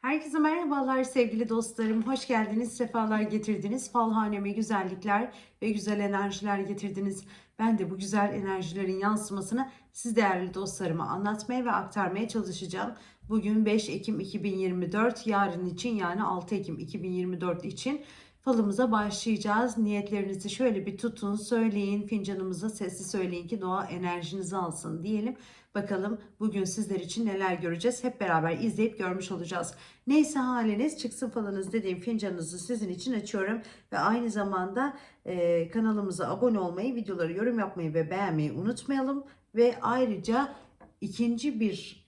Herkese merhabalar sevgili dostlarım. Hoş geldiniz, sefalar getirdiniz. Falhaneme güzellikler ve güzel enerjiler getirdiniz. Ben de bu güzel enerjilerin yansımasını siz değerli dostlarıma anlatmaya ve aktarmaya çalışacağım. Bugün 5 Ekim 2024, yarın için yani 6 Ekim 2024 için falımıza başlayacağız. Niyetlerinizi şöyle bir tutun, söyleyin. Fincanımıza sesli söyleyin ki doğa enerjinizi alsın diyelim. Bakalım bugün sizler için neler göreceğiz. Hep beraber izleyip görmüş olacağız. Neyse haliniz çıksın falınız dediğim fincanınızı sizin için açıyorum. Ve aynı zamanda e, kanalımıza abone olmayı, videoları yorum yapmayı ve beğenmeyi unutmayalım. Ve ayrıca ikinci bir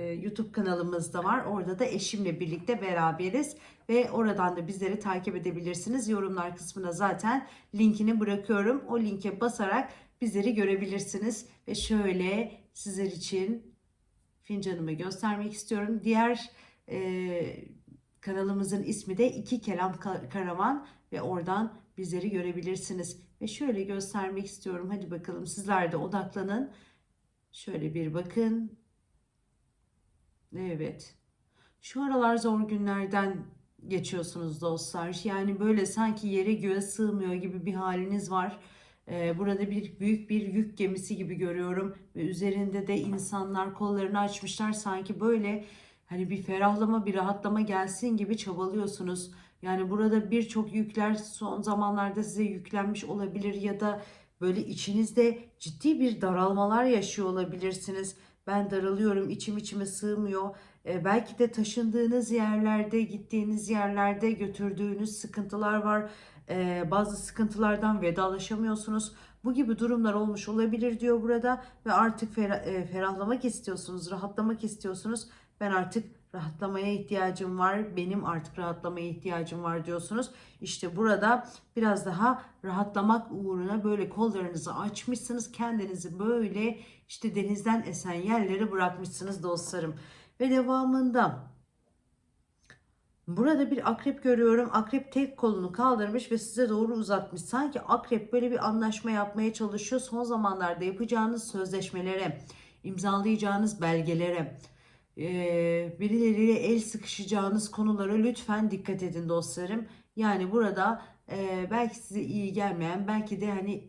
YouTube kanalımız da var. Orada da eşimle birlikte beraberiz ve oradan da bizleri takip edebilirsiniz. Yorumlar kısmına zaten linkini bırakıyorum. O linke basarak bizleri görebilirsiniz ve şöyle sizler için fincanımı göstermek istiyorum. Diğer e, kanalımızın ismi de İki Kelam Ka- Karavan ve oradan bizleri görebilirsiniz. Ve şöyle göstermek istiyorum. Hadi bakalım sizler de odaklanın. Şöyle bir bakın. Evet. Şu aralar zor günlerden geçiyorsunuz dostlar. Yani böyle sanki yere göğe sığmıyor gibi bir haliniz var. Ee, burada bir büyük bir yük gemisi gibi görüyorum ve üzerinde de insanlar kollarını açmışlar sanki böyle hani bir ferahlama bir rahatlama gelsin gibi çabalıyorsunuz. Yani burada birçok yükler son zamanlarda size yüklenmiş olabilir ya da böyle içinizde ciddi bir daralmalar yaşıyor olabilirsiniz. Ben daralıyorum, içim içime sığmıyor. E, belki de taşındığınız yerlerde, gittiğiniz yerlerde götürdüğünüz sıkıntılar var. E, bazı sıkıntılardan vedalaşamıyorsunuz. Bu gibi durumlar olmuş olabilir diyor burada ve artık fera- e, ferahlamak istiyorsunuz, rahatlamak istiyorsunuz. Ben artık rahatlamaya ihtiyacım var. Benim artık rahatlamaya ihtiyacım var diyorsunuz. İşte burada biraz daha rahatlamak uğruna böyle kollarınızı açmışsınız. Kendinizi böyle işte denizden esen yerlere bırakmışsınız dostlarım. Ve devamında Burada bir akrep görüyorum. Akrep tek kolunu kaldırmış ve size doğru uzatmış. Sanki akrep böyle bir anlaşma yapmaya çalışıyor. Son zamanlarda yapacağınız sözleşmelere, imzalayacağınız belgelere, birileriyle el sıkışacağınız konulara lütfen dikkat edin dostlarım. Yani burada belki size iyi gelmeyen, belki de hani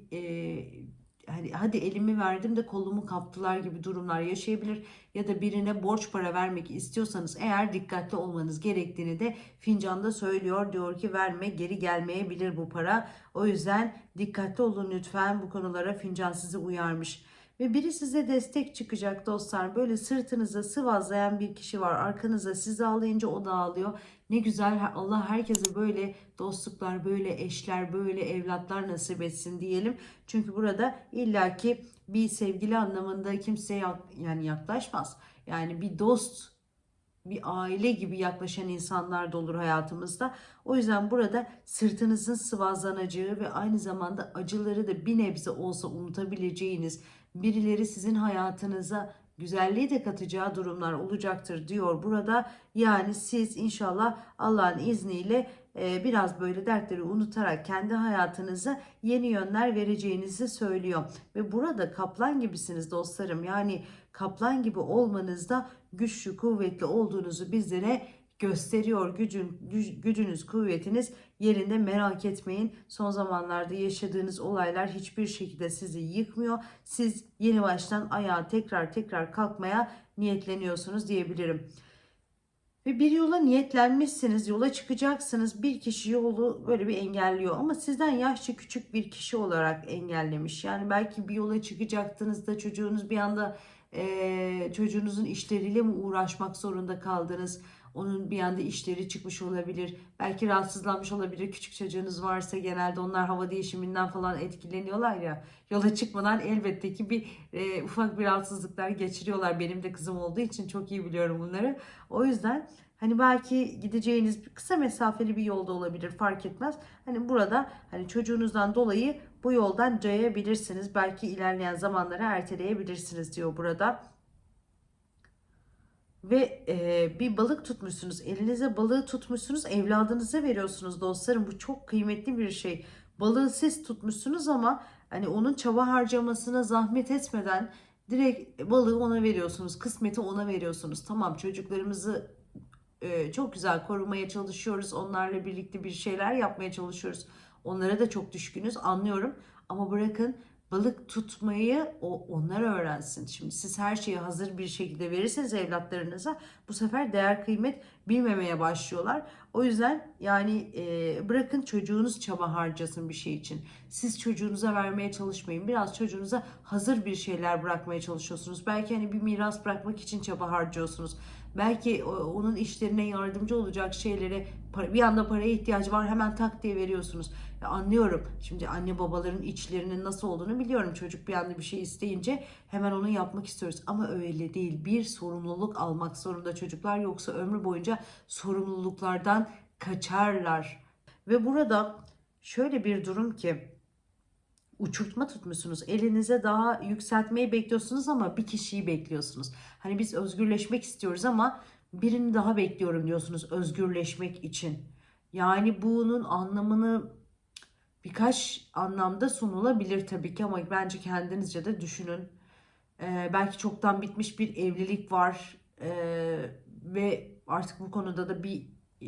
hani hadi elimi verdim de kolumu kaptılar gibi durumlar yaşayabilir ya da birine borç para vermek istiyorsanız eğer dikkatli olmanız gerektiğini de fincanda söylüyor. Diyor ki verme geri gelmeyebilir bu para. O yüzden dikkatli olun lütfen bu konulara fincan sizi uyarmış. Ve biri size destek çıkacak dostlar. Böyle sırtınıza sıvazlayan bir kişi var. Arkanıza sizi ağlayınca o da ağlıyor. Ne güzel Allah herkese böyle dostluklar, böyle eşler, böyle evlatlar nasip etsin diyelim. Çünkü burada illaki bir sevgili anlamında kimseye yani yaklaşmaz. Yani bir dost, bir aile gibi yaklaşan insanlar da olur hayatımızda. O yüzden burada sırtınızın sıvazlanacağı ve aynı zamanda acıları da bir nebze olsa unutabileceğiniz birileri sizin hayatınıza güzelliği de katacağı durumlar olacaktır diyor burada. Yani siz inşallah Allah'ın izniyle e, biraz böyle dertleri unutarak kendi hayatınıza yeni yönler vereceğinizi söylüyor. Ve burada kaplan gibisiniz dostlarım. Yani kaplan gibi olmanızda güçlü, kuvvetli olduğunuzu bizlere gösteriyor. Gücün, güc- gücünüz, kuvvetiniz yerinde merak etmeyin. Son zamanlarda yaşadığınız olaylar hiçbir şekilde sizi yıkmıyor. Siz yeni baştan ayağa tekrar tekrar kalkmaya niyetleniyorsunuz diyebilirim. Ve bir yola niyetlenmişsiniz, yola çıkacaksınız. Bir kişi yolu böyle bir engelliyor ama sizden yaşça küçük bir kişi olarak engellemiş. Yani belki bir yola çıkacaktınız da çocuğunuz bir anda eee, çocuğunuzun işleriyle mi uğraşmak zorunda kaldınız? Onun bir anda işleri çıkmış olabilir. Belki rahatsızlanmış olabilir. Küçük çocuğunuz varsa genelde onlar hava değişiminden falan etkileniyorlar ya. Yola çıkmadan elbette ki bir e, ufak bir rahatsızlıklar geçiriyorlar. Benim de kızım olduğu için çok iyi biliyorum bunları. O yüzden hani belki gideceğiniz kısa mesafeli bir yolda olabilir fark etmez. Hani burada hani çocuğunuzdan dolayı bu yoldan cayabilirsiniz. Belki ilerleyen zamanlara erteleyebilirsiniz diyor burada ve e, bir balık tutmuşsunuz. Elinize balığı tutmuşsunuz. Evladınıza veriyorsunuz dostlarım. Bu çok kıymetli bir şey. Balığı siz tutmuşsunuz ama hani onun çaba harcamasına zahmet etmeden direkt balığı ona veriyorsunuz. Kısmeti ona veriyorsunuz. Tamam çocuklarımızı e, çok güzel korumaya çalışıyoruz. Onlarla birlikte bir şeyler yapmaya çalışıyoruz. Onlara da çok düşkünüz anlıyorum. Ama bırakın balık tutmayı o onlar öğrensin. Şimdi siz her şeyi hazır bir şekilde verirseniz evlatlarınıza bu sefer değer kıymet bilmemeye başlıyorlar. O yüzden yani e, bırakın çocuğunuz çaba harcasın bir şey için. Siz çocuğunuza vermeye çalışmayın. Biraz çocuğunuza hazır bir şeyler bırakmaya çalışıyorsunuz. Belki hani bir miras bırakmak için çaba harcıyorsunuz. Belki onun işlerine yardımcı olacak şeylere para- bir anda paraya ihtiyacı var hemen tak diye veriyorsunuz. Ya anlıyorum. Şimdi anne babaların içlerinin nasıl olduğunu biliyorum. Çocuk bir anda bir şey isteyince hemen onu yapmak istiyoruz. Ama öyle değil. Bir sorumluluk almak zorunda çocuklar yoksa ömrü boyunca sorumluluklardan kaçarlar. Ve burada şöyle bir durum ki uçurtma tutmuşsunuz. Elinize daha yükseltmeyi bekliyorsunuz ama bir kişiyi bekliyorsunuz. Hani biz özgürleşmek istiyoruz ama birini daha bekliyorum diyorsunuz özgürleşmek için. Yani bunun anlamını birkaç anlamda sunulabilir tabii ki ama bence kendinizce de düşünün. Ee, belki çoktan bitmiş bir evlilik var Ee, ve artık bu konuda da bir e,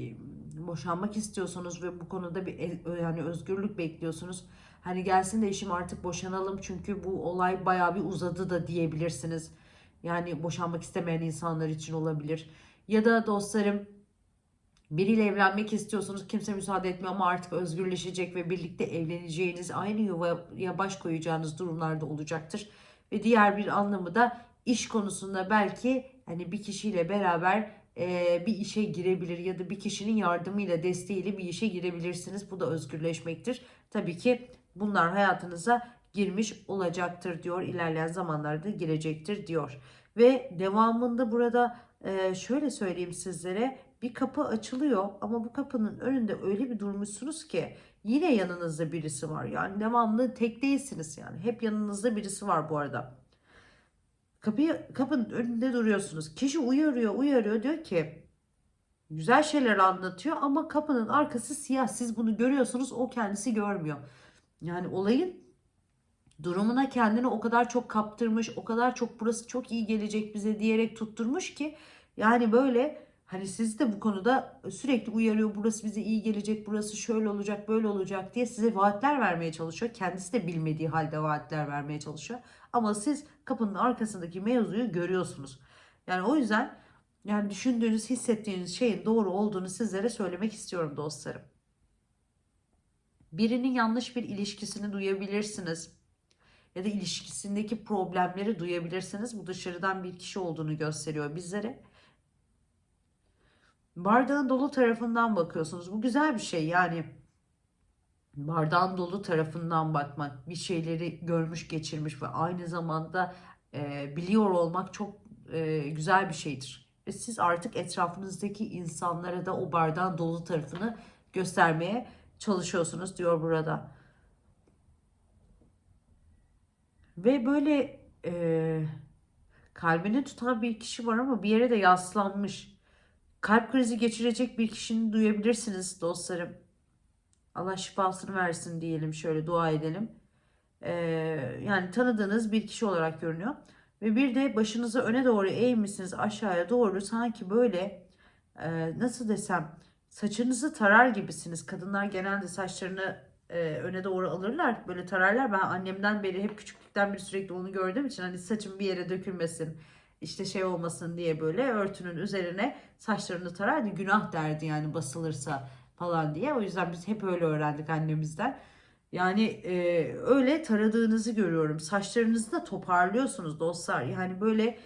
boşanmak istiyorsunuz ve bu konuda bir e- yani özgürlük bekliyorsunuz. Hani gelsin de işim artık boşanalım çünkü bu olay bayağı bir uzadı da diyebilirsiniz. Yani boşanmak istemeyen insanlar için olabilir. Ya da dostlarım Biriyle evlenmek istiyorsunuz kimse müsaade etmiyor ama artık özgürleşecek ve birlikte evleneceğiniz aynı yuvaya baş koyacağınız durumlarda olacaktır. Ve diğer bir anlamı da iş konusunda belki hani bir kişiyle beraber e, bir işe girebilir ya da bir kişinin yardımıyla desteğiyle bir işe girebilirsiniz. Bu da özgürleşmektir. Tabii ki bunlar hayatınıza girmiş olacaktır diyor. İlerleyen zamanlarda girecektir diyor. Ve devamında burada e, şöyle söyleyeyim sizlere bir kapı açılıyor ama bu kapının önünde öyle bir durmuşsunuz ki yine yanınızda birisi var. Yani devamlı tek değilsiniz yani. Hep yanınızda birisi var bu arada. Kapıyı kapının önünde duruyorsunuz. Kişi uyarıyor, uyarıyor diyor ki güzel şeyler anlatıyor ama kapının arkası siyah. Siz bunu görüyorsunuz, o kendisi görmüyor. Yani olayın durumuna kendini o kadar çok kaptırmış, o kadar çok burası çok iyi gelecek bize diyerek tutturmuş ki yani böyle hani sizi de bu konuda sürekli uyarıyor. Burası bize iyi gelecek, burası şöyle olacak, böyle olacak diye size vaatler vermeye çalışıyor. Kendisi de bilmediği halde vaatler vermeye çalışıyor. Ama siz kapının arkasındaki mevzuyu görüyorsunuz. Yani o yüzden yani düşündüğünüz, hissettiğiniz şeyin doğru olduğunu sizlere söylemek istiyorum dostlarım. Birinin yanlış bir ilişkisini duyabilirsiniz ya da ilişkisindeki problemleri duyabilirsiniz. Bu dışarıdan bir kişi olduğunu gösteriyor bizlere. Bardağın dolu tarafından bakıyorsunuz. Bu güzel bir şey yani. Bardağın dolu tarafından bakmak, bir şeyleri görmüş geçirmiş ve aynı zamanda e, biliyor olmak çok e, güzel bir şeydir. Ve siz artık etrafınızdaki insanlara da o bardağın dolu tarafını göstermeye çalışıyorsunuz diyor burada. Ve böyle e, kalbini tutan bir kişi var ama bir yere de yaslanmış. Kalp krizi geçirecek bir kişinin duyabilirsiniz dostlarım. Allah şifasını versin diyelim şöyle dua edelim. Ee, yani tanıdığınız bir kişi olarak görünüyor. Ve bir de başınızı öne doğru eğmişsiniz aşağıya doğru sanki böyle e, nasıl desem saçınızı tarar gibisiniz. Kadınlar genelde saçlarını e, öne doğru alırlar böyle tararlar. Ben annemden beri hep küçüklükten beri sürekli onu gördüğüm için hani saçım bir yere dökülmesin işte şey olmasın diye böyle örtünün üzerine saçlarını tarardı. Günah derdi yani basılırsa falan diye. O yüzden biz hep öyle öğrendik annemizden. Yani e, öyle taradığınızı görüyorum. Saçlarınızı da toparlıyorsunuz dostlar. Yani böyle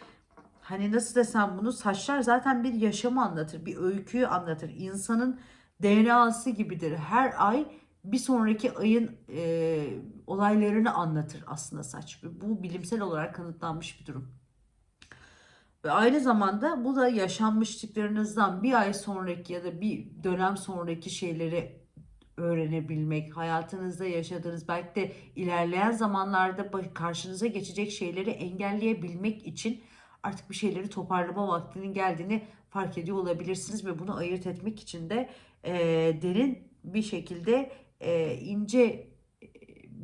hani nasıl desem bunu saçlar zaten bir yaşamı anlatır. Bir öyküyü anlatır. İnsanın DNA'sı gibidir. Her ay bir sonraki ayın e, olaylarını anlatır aslında saç. Bu bilimsel olarak kanıtlanmış bir durum. Ve aynı zamanda bu da yaşanmışlıklarınızdan bir ay sonraki ya da bir dönem sonraki şeyleri öğrenebilmek, hayatınızda yaşadığınız belki de ilerleyen zamanlarda karşınıza geçecek şeyleri engelleyebilmek için artık bir şeyleri toparlama vaktinin geldiğini fark ediyor olabilirsiniz ve bunu ayırt etmek için de e, derin bir şekilde e, ince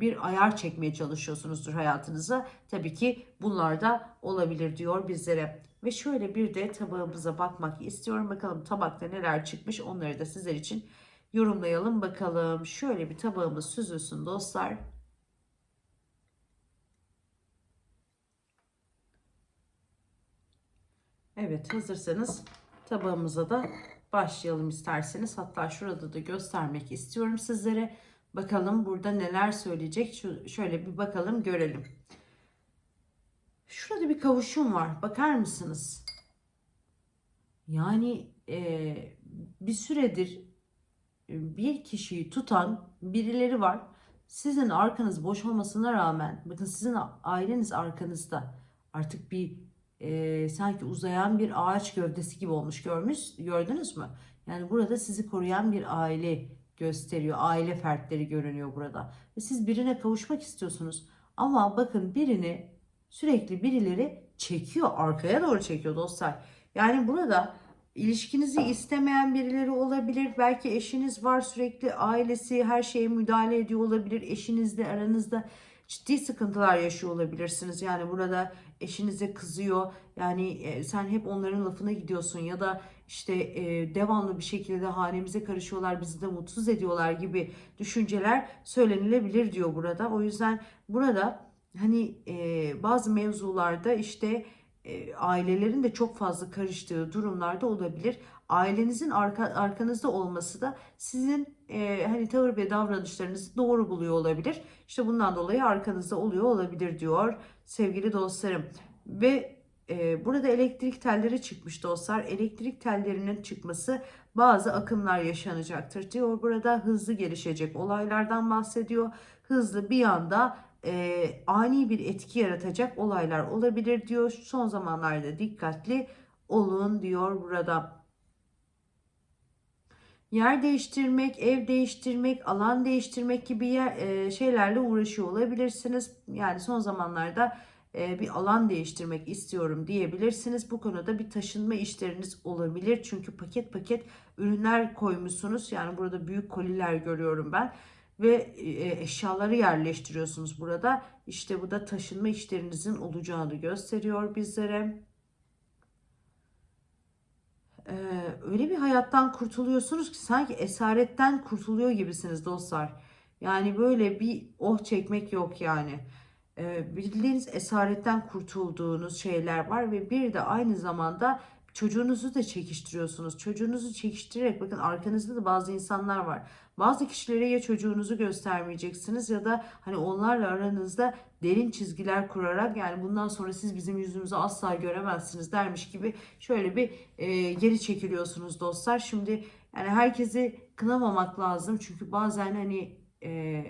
bir ayar çekmeye çalışıyorsunuzdur hayatınıza. Tabii ki bunlar da olabilir diyor bizlere. Ve şöyle bir de tabağımıza bakmak istiyorum. Bakalım tabakta neler çıkmış onları da sizler için yorumlayalım bakalım. Şöyle bir tabağımız süzülsün dostlar. Evet hazırsanız tabağımıza da başlayalım isterseniz. Hatta şurada da göstermek istiyorum sizlere. Bakalım burada neler söyleyecek. Şöyle bir bakalım görelim. Şurada bir kavuşum var. Bakar mısınız? Yani e, bir süredir bir kişiyi tutan birileri var. Sizin arkanız boş olmasına rağmen bakın sizin aileniz arkanızda artık bir e, sanki uzayan bir ağaç gövdesi gibi olmuş görmüş gördünüz mü? Yani burada sizi koruyan bir aile gösteriyor. Aile fertleri görünüyor burada. Ve siz birine kavuşmak istiyorsunuz. Ama bakın birini sürekli birileri çekiyor. Arkaya doğru çekiyor dostlar. Yani burada ilişkinizi istemeyen birileri olabilir. Belki eşiniz var sürekli ailesi her şeye müdahale ediyor olabilir. Eşinizle aranızda ciddi sıkıntılar yaşıyor olabilirsiniz. Yani burada eşinize kızıyor. Yani e, sen hep onların lafına gidiyorsun ya da işte e, devamlı bir şekilde hanemize karışıyorlar, bizi de mutsuz ediyorlar gibi düşünceler söylenilebilir diyor burada. O yüzden burada hani e, bazı mevzularda işte e, ailelerin de çok fazla karıştığı durumlarda olabilir. Ailenizin arka, arkanızda olması da sizin e, hani tavır ve davranışlarınızı doğru buluyor olabilir. İşte bundan dolayı arkanızda oluyor olabilir diyor sevgili dostlarım. Ve e, burada elektrik telleri çıkmış dostlar. Elektrik tellerinin çıkması bazı akımlar yaşanacaktır diyor. Burada hızlı gelişecek olaylardan bahsediyor. Hızlı bir anda e, ani bir etki yaratacak olaylar olabilir diyor. Son zamanlarda dikkatli olun diyor burada. Yer değiştirmek, ev değiştirmek, alan değiştirmek gibi yer, e, şeylerle uğraşıyor olabilirsiniz. Yani son zamanlarda e, bir alan değiştirmek istiyorum diyebilirsiniz. Bu konuda bir taşınma işleriniz olabilir. Çünkü paket paket ürünler koymuşsunuz. Yani burada büyük koliler görüyorum ben ve e, eşyaları yerleştiriyorsunuz burada. İşte bu da taşınma işlerinizin olacağını gösteriyor bizlere. Ee, öyle bir hayattan kurtuluyorsunuz ki sanki esaretten kurtuluyor gibisiniz dostlar. Yani böyle bir oh çekmek yok yani. Ee, bildiğiniz esaretten kurtulduğunuz şeyler var ve bir de aynı zamanda çocuğunuzu da çekiştiriyorsunuz. Çocuğunuzu çekiştirerek bakın arkanızda da bazı insanlar var. Bazı kişilere ya çocuğunuzu göstermeyeceksiniz ya da hani onlarla aranızda derin çizgiler kurarak yani bundan sonra siz bizim yüzümüzü asla göremezsiniz dermiş gibi şöyle bir e, geri çekiliyorsunuz dostlar. Şimdi yani herkesi kınamamak lazım çünkü bazen hani e,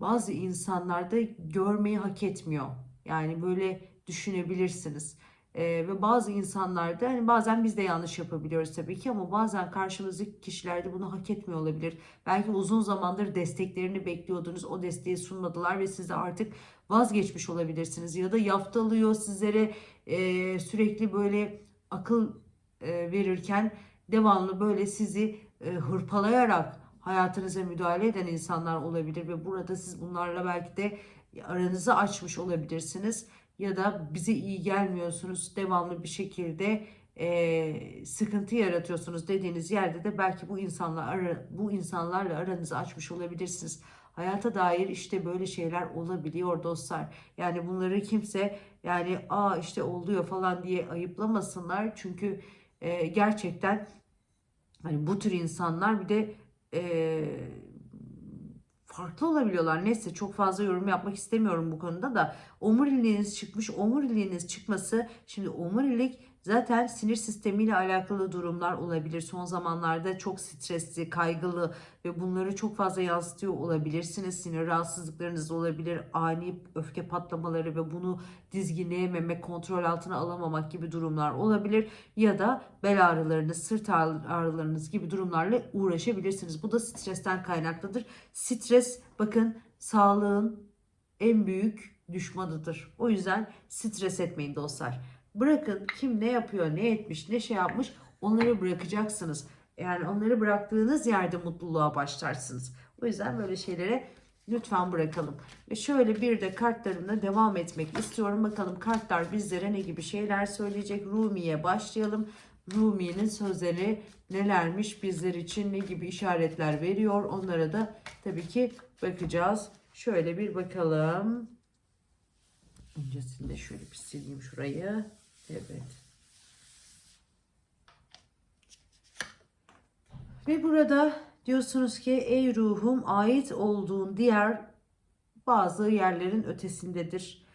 bazı insanlar da görmeyi hak etmiyor. Yani böyle düşünebilirsiniz. Ee, ve bazı insanlarda hani bazen biz de yanlış yapabiliyoruz tabii ki ama bazen karşımızdaki kişiler de bunu hak etmiyor olabilir. Belki uzun zamandır desteklerini bekliyordunuz o desteği sunmadılar ve siz de artık vazgeçmiş olabilirsiniz. Ya da yaftalıyor sizlere e, sürekli böyle akıl e, verirken devamlı böyle sizi e, hırpalayarak hayatınıza müdahale eden insanlar olabilir ve burada siz bunlarla belki de aranızı açmış olabilirsiniz ya da bize iyi gelmiyorsunuz devamlı bir şekilde e, sıkıntı yaratıyorsunuz dediğiniz yerde de belki bu insanla ara, bu insanlarla aranızı açmış olabilirsiniz. Hayata dair işte böyle şeyler olabiliyor dostlar. Yani bunları kimse yani aa işte oluyor falan diye ayıplamasınlar. Çünkü e, gerçekten hani bu tür insanlar bir de e, farklı olabiliyorlar. Neyse çok fazla yorum yapmak istemiyorum bu konuda da. Omuriliğiniz çıkmış. Omuriliğiniz çıkması şimdi omurilik Zaten sinir sistemiyle alakalı durumlar olabilir. Son zamanlarda çok stresli, kaygılı ve bunları çok fazla yansıtıyor olabilirsiniz. Sinir rahatsızlıklarınız olabilir, ani öfke patlamaları ve bunu dizginleyememe, kontrol altına alamamak gibi durumlar olabilir. Ya da bel ağrılarınız, sırt ağrılarınız gibi durumlarla uğraşabilirsiniz. Bu da stresten kaynaklıdır. Stres bakın sağlığın en büyük düşmanıdır. O yüzden stres etmeyin dostlar. Bırakın kim ne yapıyor, ne etmiş, ne şey yapmış onları bırakacaksınız. Yani onları bıraktığınız yerde mutluluğa başlarsınız. O yüzden böyle şeylere Lütfen bırakalım. Ve şöyle bir de kartlarımla devam etmek istiyorum. Bakalım kartlar bizlere ne gibi şeyler söyleyecek. Rumi'ye başlayalım. Rumi'nin sözleri nelermiş bizler için ne gibi işaretler veriyor onlara da tabii ki bakacağız. Şöyle bir bakalım. Öncesinde şöyle bir sileyim şurayı. Evet. Ve burada diyorsunuz ki ey ruhum ait olduğun diğer bazı yerlerin ötesindedir.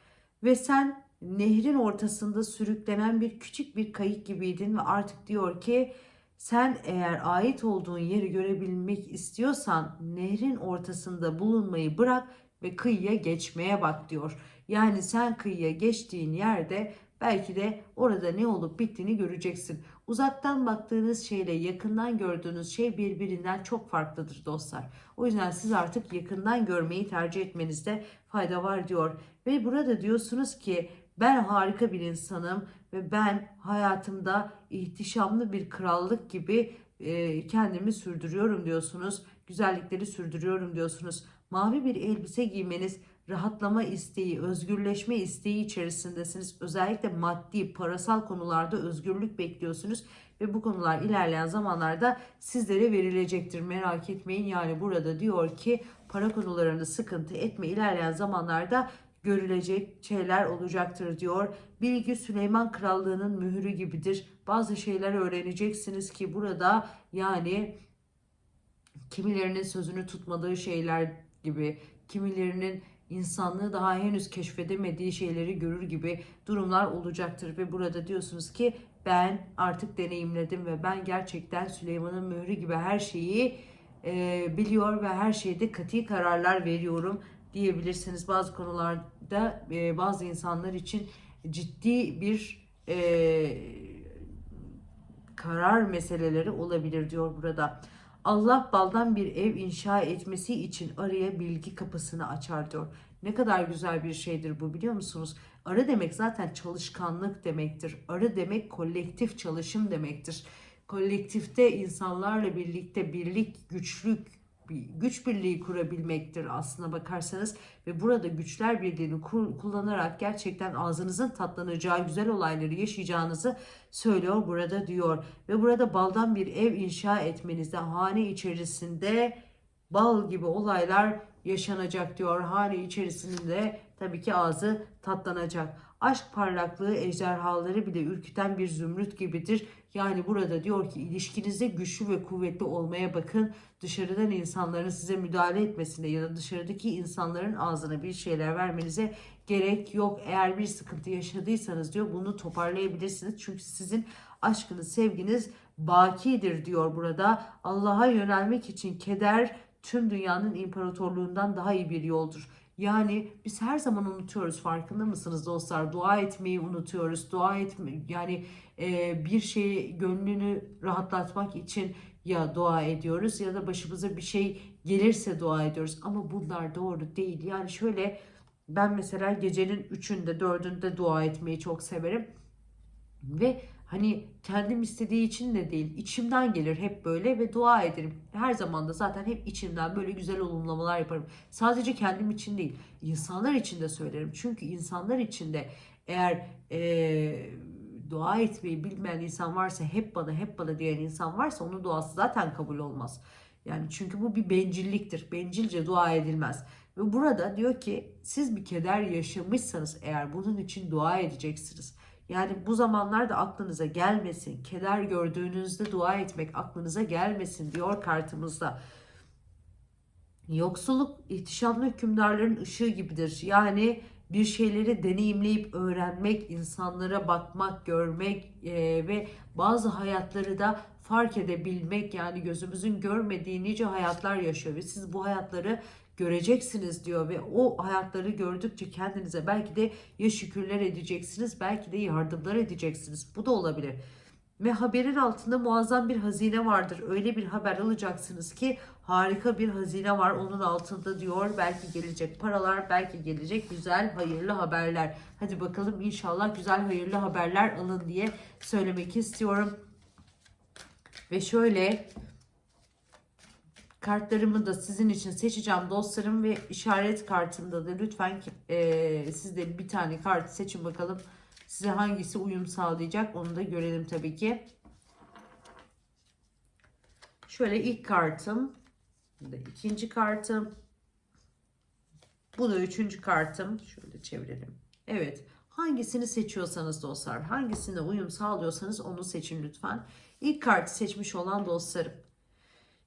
Ve sen nehrin ortasında sürüklenen bir küçük bir kayık gibiydin ve artık diyor ki sen eğer ait olduğun yeri görebilmek istiyorsan nehrin ortasında bulunmayı bırak ve kıyıya geçmeye bak diyor. Yani sen kıyıya geçtiğin yerde belki de orada ne olup bittiğini göreceksin. Uzaktan baktığınız şeyle yakından gördüğünüz şey birbirinden çok farklıdır dostlar. O yüzden siz artık yakından görmeyi tercih etmenizde fayda var diyor. Ve burada diyorsunuz ki ben harika bir insanım ve ben hayatımda ihtişamlı bir krallık gibi e, kendimi sürdürüyorum diyorsunuz. Güzellikleri sürdürüyorum diyorsunuz. Mavi bir elbise giymeniz rahatlama isteği, özgürleşme isteği içerisindesiniz. Özellikle maddi, parasal konularda özgürlük bekliyorsunuz ve bu konular ilerleyen zamanlarda sizlere verilecektir. Merak etmeyin. Yani burada diyor ki para konularında sıkıntı etme ilerleyen zamanlarda görülecek şeyler olacaktır diyor. Bilgi Süleyman Krallığı'nın mührü gibidir. Bazı şeyler öğreneceksiniz ki burada yani kimilerinin sözünü tutmadığı şeyler gibi, kimilerinin insanlığı daha henüz keşfedemediği şeyleri görür gibi durumlar olacaktır ve burada diyorsunuz ki ben artık deneyimledim ve ben gerçekten Süleyman'ın mührü gibi her şeyi e, biliyor ve her şeyde katı kararlar veriyorum diyebilirsiniz. Bazı konularda e, bazı insanlar için ciddi bir e, karar meseleleri olabilir diyor burada. Allah baldan bir ev inşa etmesi için araya bilgi kapısını açar diyor. Ne kadar güzel bir şeydir bu biliyor musunuz? Arı demek zaten çalışkanlık demektir. Arı demek kolektif çalışım demektir. Kolektifte insanlarla birlikte birlik, güçlük, güç birliği kurabilmektir aslına bakarsanız. Ve burada güçler birliğini kullanarak gerçekten ağzınızın tatlanacağı güzel olayları yaşayacağınızı söylüyor burada diyor. Ve burada baldan bir ev inşa etmenizde hane içerisinde bal gibi olaylar yaşanacak diyor. Hane içerisinde tabii ki ağzı tatlanacak aşk parlaklığı ejderhaları bile ürküten bir zümrüt gibidir yani burada diyor ki ilişkinizde güçlü ve kuvvetli olmaya bakın. Dışarıdan insanların size müdahale etmesine ya da dışarıdaki insanların ağzına bir şeyler vermenize gerek yok. Eğer bir sıkıntı yaşadıysanız diyor bunu toparlayabilirsiniz. Çünkü sizin aşkınız, sevginiz bakidir diyor burada. Allah'a yönelmek için keder tüm dünyanın imparatorluğundan daha iyi bir yoldur. Yani biz her zaman unutuyoruz farkında mısınız dostlar? Dua etmeyi unutuyoruz. Dua etme yani e, bir şeyi gönlünü rahatlatmak için ya dua ediyoruz ya da başımıza bir şey gelirse dua ediyoruz. Ama bunlar doğru değil. Yani şöyle ben mesela gecenin üçünde dördünde dua etmeyi çok severim. Ve hani kendim istediği için de değil içimden gelir hep böyle ve dua ederim. Her zaman da zaten hep içimden böyle güzel olumlamalar yaparım. Sadece kendim için değil insanlar için de söylerim. Çünkü insanlar için de eğer ee, dua etmeyi bilmeyen insan varsa hep bana hep bana diyen insan varsa onun duası zaten kabul olmaz. Yani çünkü bu bir bencilliktir. Bencilce dua edilmez. Ve burada diyor ki siz bir keder yaşamışsanız eğer bunun için dua edeceksiniz. Yani bu zamanlarda aklınıza gelmesin. Keder gördüğünüzde dua etmek aklınıza gelmesin diyor kartımızda. Yoksulluk ihtişamlı hükümdarların ışığı gibidir. Yani bir şeyleri deneyimleyip öğrenmek, insanlara bakmak, görmek e, ve bazı hayatları da fark edebilmek yani gözümüzün görmediği nice hayatlar yaşıyor ve siz bu hayatları göreceksiniz diyor ve o hayatları gördükçe kendinize belki de ya şükürler edeceksiniz belki de yardımlar edeceksiniz. Bu da olabilir. Ve haberin altında muazzam bir hazine vardır. Öyle bir haber alacaksınız ki harika bir hazine var onun altında diyor. Belki gelecek paralar, belki gelecek güzel, hayırlı haberler. Hadi bakalım inşallah güzel, hayırlı haberler alın diye söylemek istiyorum. Ve şöyle kartlarımı da sizin için seçeceğim dostlarım ve işaret kartımda da lütfen e, siz de bir tane kart seçin bakalım. Size hangisi uyum sağlayacak onu da görelim tabii ki. Şöyle ilk kartım. İkinci kartım. Bu da üçüncü kartım. Şöyle çevirelim. Evet. Hangisini seçiyorsanız dostlar, hangisine uyum sağlıyorsanız onu seçin lütfen. İlk kartı seçmiş olan dostlarım.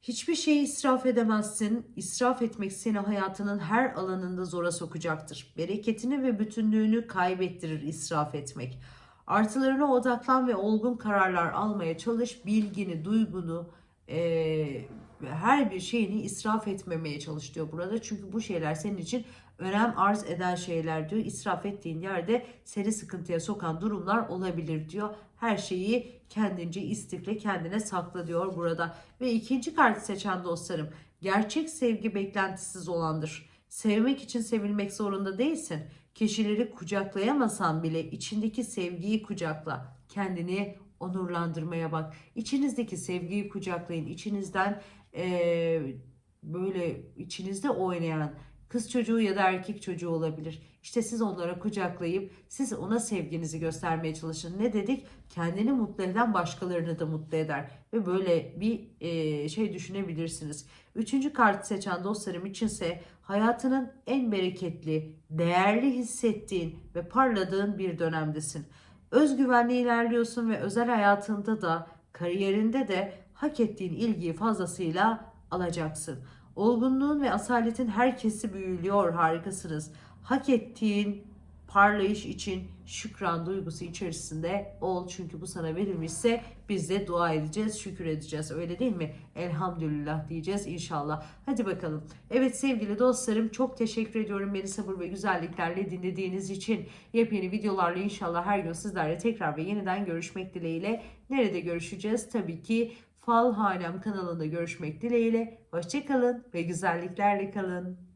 Hiçbir şeyi israf edemezsin. İsraf etmek seni hayatının her alanında zora sokacaktır. Bereketini ve bütünlüğünü kaybettirir israf etmek. Artılarına odaklan ve olgun kararlar almaya çalış. Bilgini, duygunu, eee, her bir şeyini israf etmemeye çalış diyor burada. Çünkü bu şeyler senin için önem arz eden şeyler diyor. İsraf ettiğin yerde seni sıkıntıya sokan durumlar olabilir diyor. Her şeyi kendince istifle kendine sakla diyor burada. Ve ikinci kartı seçen dostlarım gerçek sevgi beklentisiz olandır. Sevmek için sevilmek zorunda değilsin. Kişileri kucaklayamasan bile içindeki sevgiyi kucakla. Kendini onurlandırmaya bak. İçinizdeki sevgiyi kucaklayın. İçinizden eee, böyle içinizde oynayan kız çocuğu ya da erkek çocuğu olabilir. İşte siz onlara kucaklayıp siz ona sevginizi göstermeye çalışın. Ne dedik? Kendini mutlu eden başkalarını da mutlu eder. Ve böyle bir eee, şey düşünebilirsiniz. Üçüncü kartı seçen dostlarım içinse hayatının en bereketli, değerli hissettiğin ve parladığın bir dönemdesin. Özgüvenle ilerliyorsun ve özel hayatında da kariyerinde de hak ettiğin ilgiyi fazlasıyla alacaksın. Olgunluğun ve asaletin herkesi büyülüyor harikasınız. Hak ettiğin parlayış için şükran duygusu içerisinde ol. Çünkü bu sana verilmişse biz de dua edeceğiz, şükür edeceğiz. Öyle değil mi? Elhamdülillah diyeceğiz inşallah. Hadi bakalım. Evet sevgili dostlarım çok teşekkür ediyorum beni sabır ve güzelliklerle dinlediğiniz için. Yepyeni videolarla inşallah her gün sizlerle tekrar ve yeniden görüşmek dileğiyle. Nerede görüşeceğiz? Tabii ki Fal Hanem kanalında görüşmek dileğiyle. Hoşçakalın ve güzelliklerle kalın.